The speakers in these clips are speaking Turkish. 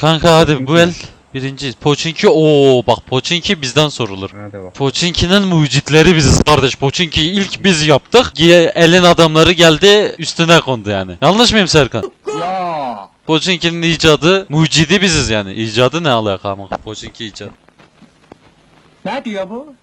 Kanka hadi bu el birinci. Pochinki ooo bak Pochinki bizden sorulur. Hadi bak. Pochinki'nin mucitleri biziz kardeş. Pochinki'yi ilk biz yaptık. Elin adamları geldi üstüne kondu yani. Yanlış mıyım Serkan? Ya. Pochinki'nin icadı mucidi biziz yani. İcadı ne alaka ama Pochinki icadı. Ne diyor bu?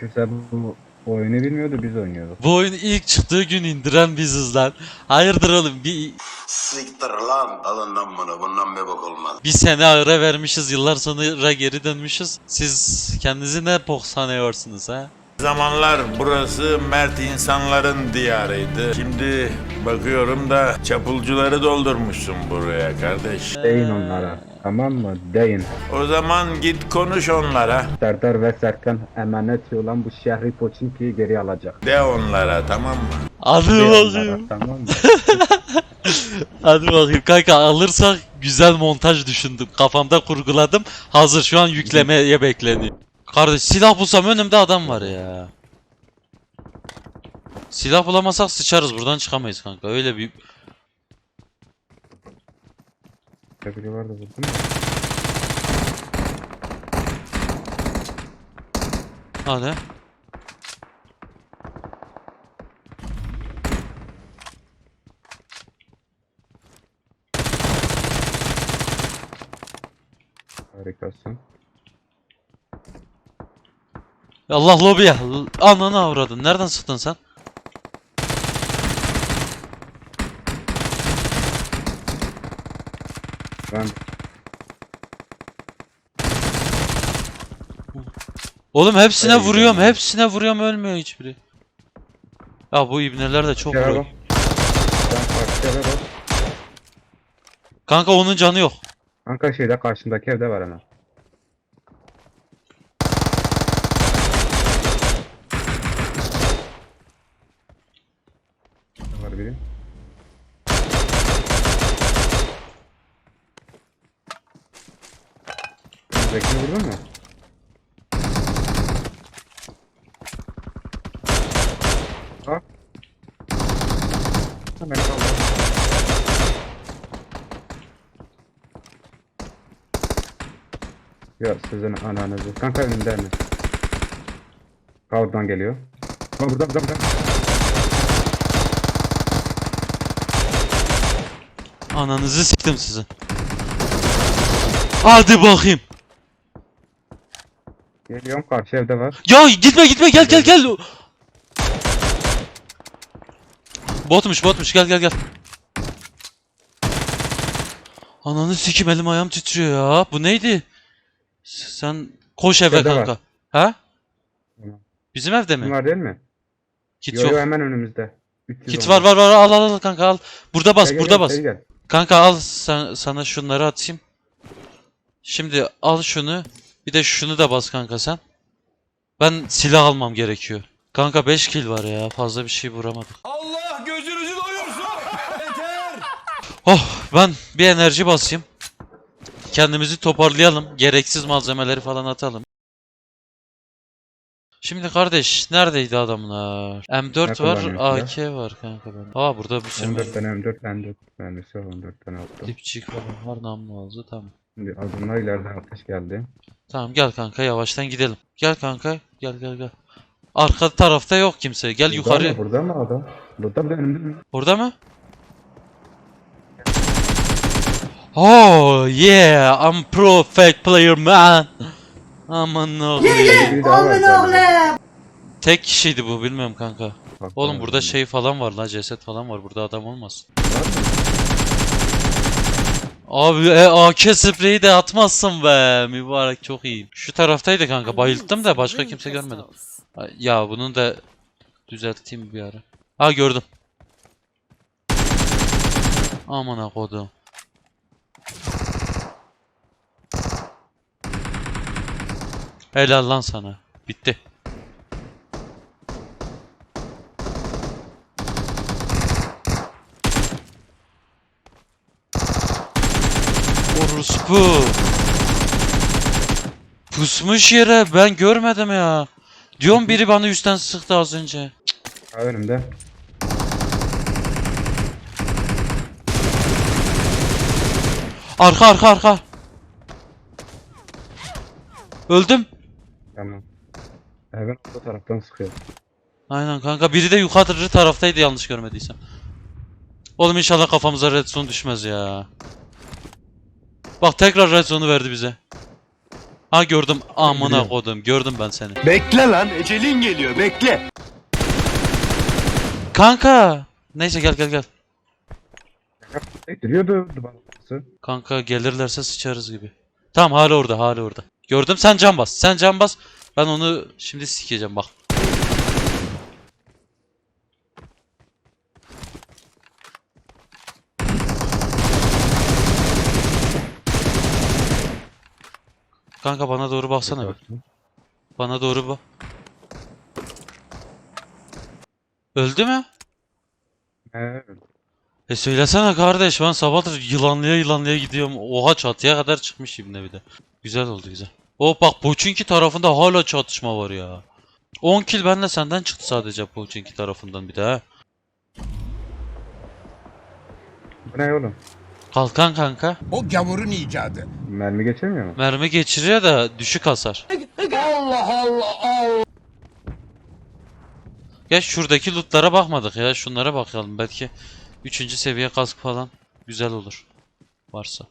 Kimse bu oyunu bilmiyordu biz oynuyorduk. Bu oyun ilk çıktığı gün indiren biziz lan. Hayırdır oğlum bir, Siktir lan. Alından bunu. Bundan bir bok olmaz. bir sene ara vermişiz yıllar sonra geri dönmüşüz. Siz kendinizi ne bok sanıyorsunuz ha? Zamanlar burası mert insanların diyarıydı. Şimdi bakıyorum da çapulcuları doldurmuşsun buraya kardeş. Deyin onlara. Tamam mı? Deyin. O zaman git konuş onlara. Serdar ve Serkan emanet olan bu şehri Pochinki'yi geri alacak. De onlara tamam mı? Hadi De onlara, bakayım. tamam mı? Hadi bakayım kanka alırsak güzel montaj düşündüm. Kafamda kurguladım. Hazır şu an yüklemeye bekleniyor. Kardeş silah bulsam önümde adam var ya. Silah bulamasak sıçarız buradan çıkamayız kanka. Öyle bir Biri vardı vurdun mu? Hadi. Harikasın. Allah lobiye. Ananı avradın. Nereden sıktın sen? Ben Oğlum hepsine Ey vuruyorum. canım. Hepsine vuruyorum ölmüyor hiçbiri. Ya bu ibneler de çok vuruyor. Kanka onun canı yok. Kanka şeyde karşındaki evde var hemen. Var biri. Zekini vurdun mu? Ha? Beni kaldır. Ya sizin ananızı. Kanka önümde mi? Kavurdan geliyor. Ha burada burada burada. Ananızı siktim sizin. Hadi bakayım. Geliyorum karşı evde var. Ya gitme gitme gel gel gel. Botmuş botmuş gel gel gel. Ananı sikim elim ayağım titriyor ya. Bu neydi? Sen koş eve var. kanka. Ha? Bizim evde mi? var değil mi? Kit yo, yok. yo, hemen önümüzde. 310 Kit var var var al al al kanka al. Burada bas Gel, gel, burada gel, bas. gel, gel. Kanka al sen, sana şunları atayım. Şimdi al şunu. Bir de şunu da bas kanka sen. Ben silah almam gerekiyor. Kanka 5 kill var ya. Fazla bir şey vuramadık. Oh ben bir enerji basayım. Kendimizi toparlayalım. Gereksiz malzemeleri falan atalım. Şimdi kardeş neredeydi adamlar? M4 Ne var, AK var kanka ben. Aa burada bir sürü 14 tane M4 M4 mermisi var 14 tane attım. dipçik falan var namlu ağzı tamam. Şimdi adımlar ileriden ateş geldi. Tamam gel kanka yavaştan gidelim. Gel kanka gel gel gel. Arka tarafta yok kimse. Gel Burada yukarı. mı? Burada mı adam? Burada mı önümde mi? Orada mı? Oh yeah, I'm pro fake player man. Aman oğlum. Biri daha var galiba. Tek kişiydi bu bilmiyorum kanka. Bak, Oğlum burada şey falan var la ceset falan var. Burada adam olmaz. Abi e, AK spreyi de atmazsın be. Mübarek çok iyi. Şu taraftaydı kanka. Bayılttım da başka kimse görmedim. Ya bunun da düzelteyim bir ara. Ha gördüm. Aman ha Helal lan sana. Bitti. Orospu. Pusmuş yere ben görmedim ya. Diyorum biri bana üstten sıktı az önce. Ha önümde. Arka arka arka. Öldüm. Tamam. Evin o taraftan sıkıyor. Aynen kanka biri de yukarı taraftaydı yanlış görmediysem. Oğlum inşallah kafamıza redstone düşmez ya. Bak tekrar redstone'u verdi bize. Ha gördüm amına kodum gördüm ben seni. Bekle lan ecelin geliyor bekle. Kanka. Neyse gel gel gel. Duvarlısı. Kanka gelirlerse sıçarız gibi. Tamam hala orada hala orada. Gördüm sen can bas. Sen can bas. Ben onu şimdi sikeceğim bak. Kanka bana doğru baksana bir. Bana doğru bak. Öldü mü? Evet. E söylesene kardeş ben sabahdır yılanlıya yılanlıya gidiyorum. Oha çatıya kadar çıkmış ibne bir de. Güzel oldu güzel. O bak Poçinki tarafında hala çatışma var ya. 10 kill benle senden çıktı sadece Poçinki tarafından bir de ha. Bu ne oğlum? Kalkan kanka. O gavurun icadı. Mermi geçemiyor mu? Mermi geçiriyor da düşük hasar. Allah Allah Allah. Ya şuradaki lootlara bakmadık ya. Şunlara bakalım. Belki 3. seviye kask falan güzel olur. Varsa.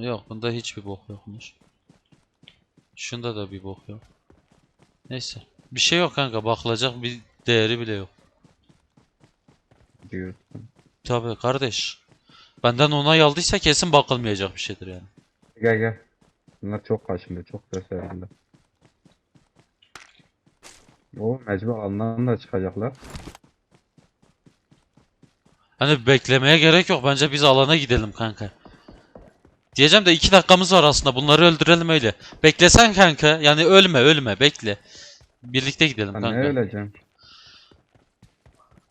Yok bunda hiçbir bok yokmuş. Şunda da bir bok yok. Neyse. Bir şey yok kanka. Bakılacak bir değeri bile yok. Diyor. Tabii kardeş. Benden onay aldıysa kesin bakılmayacak bir şeydir yani. Gel gel. Bunlar çok kaşındı. Çok verdiler. O mecbur alandan da çıkacaklar. Hani beklemeye gerek yok. Bence biz alana gidelim kanka. Diyeceğim de iki dakikamız var aslında. Bunları öldürelim öyle. Beklesen kanka. Yani ölme ölme bekle. Birlikte gidelim Ben ne kanka. öleceğim?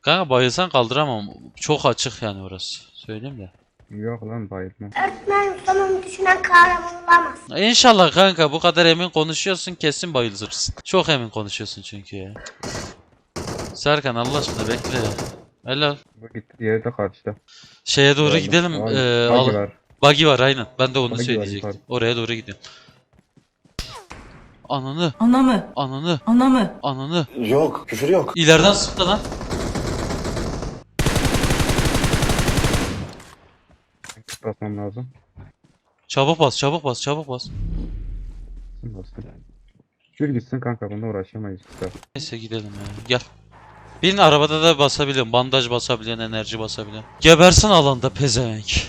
Kanka bayılsan kaldıramam. Çok açık yani orası. Söyleyeyim de. Yok lan bayılma. Öğretmen sonunu düşünen kahraman olamaz. İnşallah kanka bu kadar emin konuşuyorsun kesin bayılırsın. Çok emin konuşuyorsun çünkü ya. Serkan Allah aşkına bekle. Helal. Bu gitti diğeri de karşıda. Şeye doğru Geldim. gidelim. Ee, al- var. Buggy var aynen. Ben de onu Buggy var, söyleyecektim. yukarı. Oraya doğru gidiyorum. Ananı, Ana mı? ananı, Ana mı? ananı. Yok küfür yok. İleriden sıktı lan. Basmam lazım. Çabuk bas, çabuk bas, çabuk bas. Basın. Gül gitsin kanka bununla uğraşamayız. Neyse gidelim ya. Gel. Bin arabada da basabiliyorum. Bandaj basabiliyorsun, enerji basabiliyorsun. Gebersin alanda pezevenk.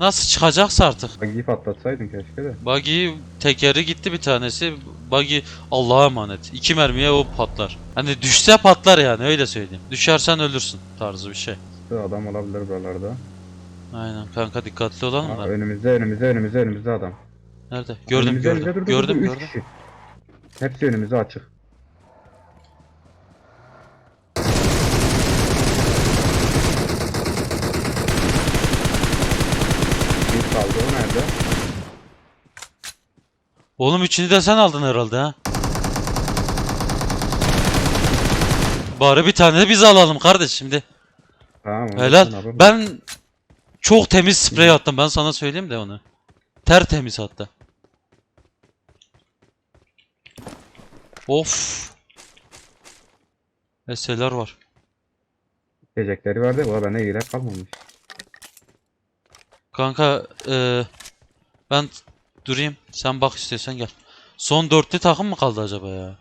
Nasıl çıkacaksa artık. Bagiyi patlatsaydın keşke de. Buggy tekeri gitti bir tanesi. Buggy Allah'a emanet. İki mermiye o patlar. Hani düşse patlar yani öyle söyleyeyim. Düşersen ölürsün tarzı bir şey. Bir adam olabilir buralarda. Aynen kanka dikkatli olalım da. önümüzde önümüzde önümüzde önümüzde adam. Nerede? Gördüm Önümüzde, gördüm. önümüzde, dur, dur, gördüm dur, gördüm. kişi. Hepsi önümüze açık. Bir kaldı o nerede? Oğlum üçünü de sen aldın herhalde ha. Bari bir tane de biz alalım kardeş şimdi. Tamam. Helal. Ben çok temiz sprey attım ben sana söyleyeyim de onu. Tertemiz hatta. Of. Eseler var. Yiyecekleri vardı. Valla bende yiyecek kalmamış. Kanka eee ben durayım. Sen bak istiyorsan gel. Son dörtlü takım mı kaldı acaba ya?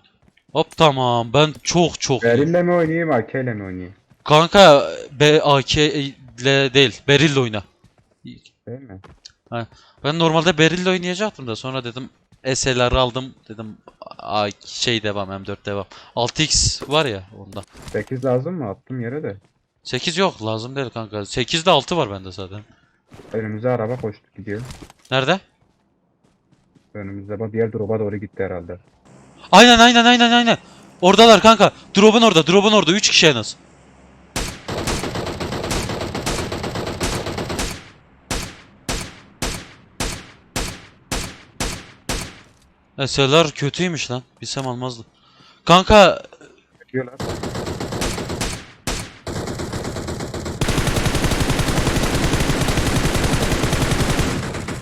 Hop tamam. Ben çok çok. Beril'le mi oynayayım, AK ile mi oynayayım? Kanka B AK ile değil. Beril'le oyna. Değil mi? Ben normalde Beril'le oynayacaktım da sonra dedim SLR aldım dedim A şey devam M4 devam. 6x var ya onda. 8 lazım mı? Attım yere de. 8 yok lazım değil kanka. 8'de 6 var bende zaten. Önümüze araba koştu gidiyor. Nerede? Önümüzde bak diğer drop'a doğru gitti herhalde. Aynen aynen aynen aynen. Oradalar kanka. Drop'un orada, drop'un orada. 3 kişi en az. SLR kötüymüş lan. Bilsem almazdım. Kanka Gidiyorlar.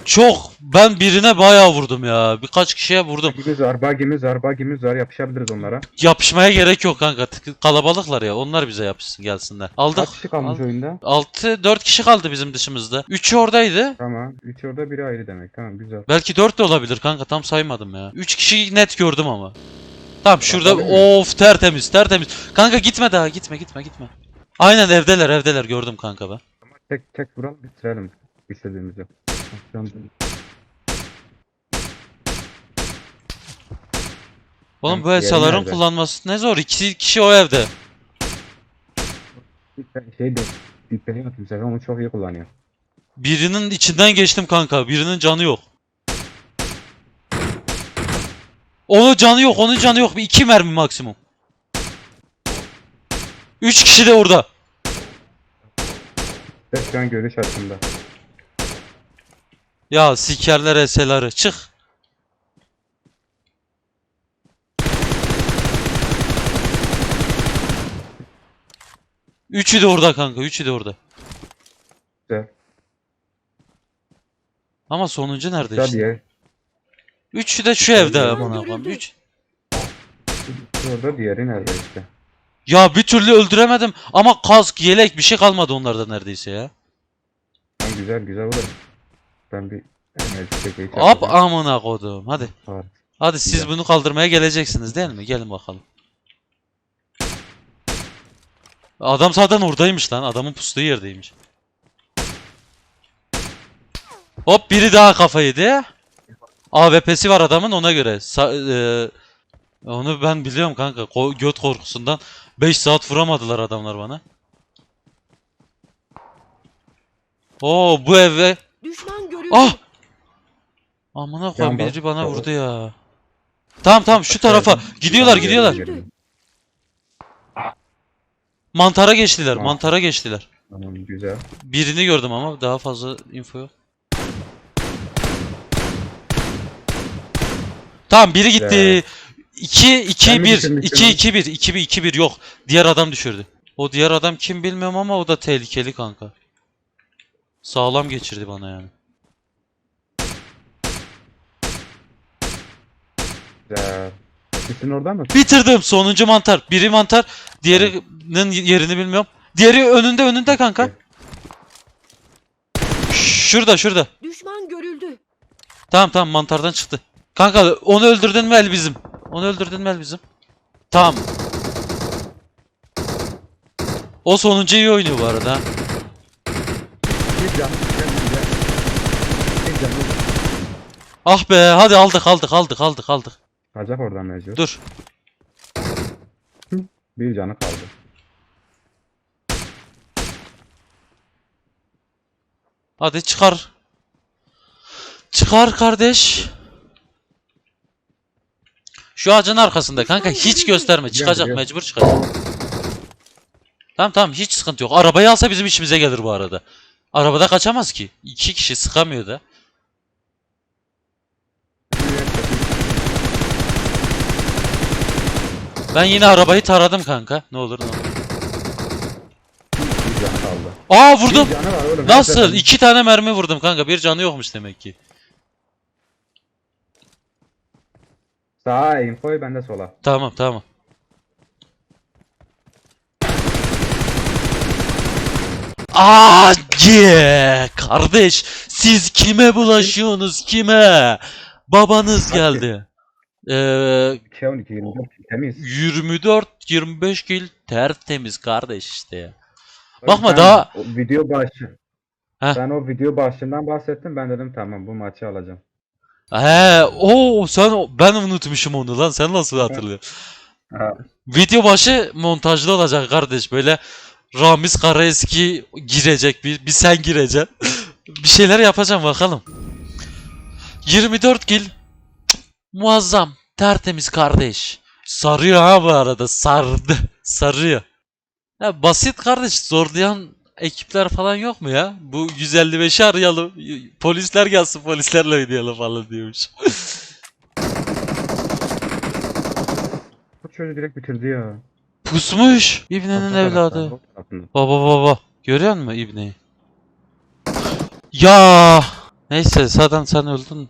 çok Ben birine bayağı vurdum ya. Birkaç kişiye vurdum. Bagimiz var, bagimiz var, bagimiz var. Yapışabiliriz onlara. Yapışmaya gerek yok kanka. Tık- Kalabalıklar ya. Onlar bize yapışsın gelsinler. Aldık. Kaç kişi kalmış Al- oyunda? 6 4 kişi kaldı bizim dışımızda. 3'ü oradaydı. Tamam. 3 orada biri ayrı demek. Tamam güzel. Belki 4 de olabilir kanka. Tam saymadım ya. 3 kişi net gördüm ama. Tamam şurada Bakalım mı? of tertemiz tertemiz. Kanka gitme daha gitme gitme gitme. Aynen evdeler evdeler gördüm kanka ben. Tek tek vuralım bitirelim. İstediğimizi. Oğlum bu esaların nerede? kullanması ne zor. 2 kişi o evde. Şey de Dipleri atayım sefer onu çok iyi kullanıyor. Birinin içinden geçtim kanka. Birinin canı yok. Onun canı yok, onun canı yok. Bir iki mermi maksimum. Üç kişi de orada. Ve şu an görüş açısında. Ya sikerler eseleri. Çık. Üçü de orada kanka. Üçü de orada. Güzel. Ama sonuncu nerede Güzel işte? diye. Üçü de şu evde amına koyayım. Üç. Orada diğeri nerede işte. Ya bir türlü öldüremedim ama kask, yelek bir şey kalmadı onlarda neredeyse ya. Tamam güzel güzel olur. Ben bir enerji. Hop amına kodum. Hadi. Var. Hadi siz Güzel. bunu kaldırmaya geleceksiniz değil mi? Gelin bakalım. Adam zaten oradaymış lan. Adamın pustuğu yerdeymiş. Hop biri daha kafa yedi. AWP'si var adamın ona göre. Sa- e, onu ben biliyorum kanka. Ko- göt korkusundan 5 saat vuramadılar adamlar bana. Oo bu eve Düşman görüldü. Ah! Amına koyayım biri bana vurdu ya. Tamam tamam şu tarafa. Gidiyorlar gidiyorlar. Mantara geçtiler. Tamam. Mantara geçtiler. Tamam güzel. Birini gördüm ama daha fazla info yok. Tamam biri gitti. Ya. 2 2 Ben mi 1 düşürmüştüm 2 onu? 2 1 2 1 2 1 yok. Diğer adam düşürdü. O diğer adam kim bilmiyorum ama o da tehlikeli kanka. Sağlam geçirdi bana yani. Güzel. İkisinin orada mı? Bitirdim. Sonuncu mantar. Biri mantar. Diğerinin yerini bilmiyorum. Diğeri önünde önünde kanka. Şurada şurada. Düşman görüldü. Tamam tamam mantardan çıktı. Kanka onu öldürdün mü el bizim. Onu öldürdün mü el bizim. Tamam. O sonuncu iyi oynuyor bu arada. ha. Bir can. Gel güzel. Bir can. Ah be hadi aldık aldık aldık aldık aldık. Kalacak oradan mecbur. Dur. Bir canı kaldı. Hadi çıkar. Çıkar kardeş. Şu ağacın arkasında kanka hiç gösterme. Çıkacak mecbur çıkacak. Tamam tamam hiç sıkıntı yok. Arabayı alsa bizim işimize gelir bu arada. Arabada kaçamaz ki. İki kişi sıkamıyor da. Ben yine arabayı taradım kanka. Ne olur ne olur. Bir kaldı. Aa vurdum. Bir canı var oğlum. Nasıl? İki tane mermi vurdum kanka. Bir canı yokmuş demek ki. Sağa infoyu bende sola. Tamam tamam. Aa, yeah! kardeş siz kime bulaşıyorsunuz kime? Babanız geldi. Ee, 2 12 24 temiz. 24 25 kil tertemiz kardeş işte ya. Bakma Ben daha- video başı. Heh. Ben o video başından bahsettim. Ben dedim tamam bu maçı alacağım. He, o sen ben unutmuşum onu lan. Sen nasıl hatırlıyorsun? Ha, Video başı montajlı olacak kardeş. Böyle Ramiz Karaeski girecek. Bir, bir sen gireceksin. bir şeyler yapacağım bakalım. 24 kil. Muazzam. Tertemiz kardeş. Sarıyor ha bu arada. Sardı. Sarıyor. Ya basit kardeş. Zorlayan ekipler falan yok mu ya? Bu 155'i arayalım. Polisler gelsin polislerle oynayalım falan diyormuş. bu çocuk direkt bitirdi ya. Pusmuş. İbnenin evladı. Baba baba. Görüyor musun İbne'yi? Ya Neyse zaten sen öldün.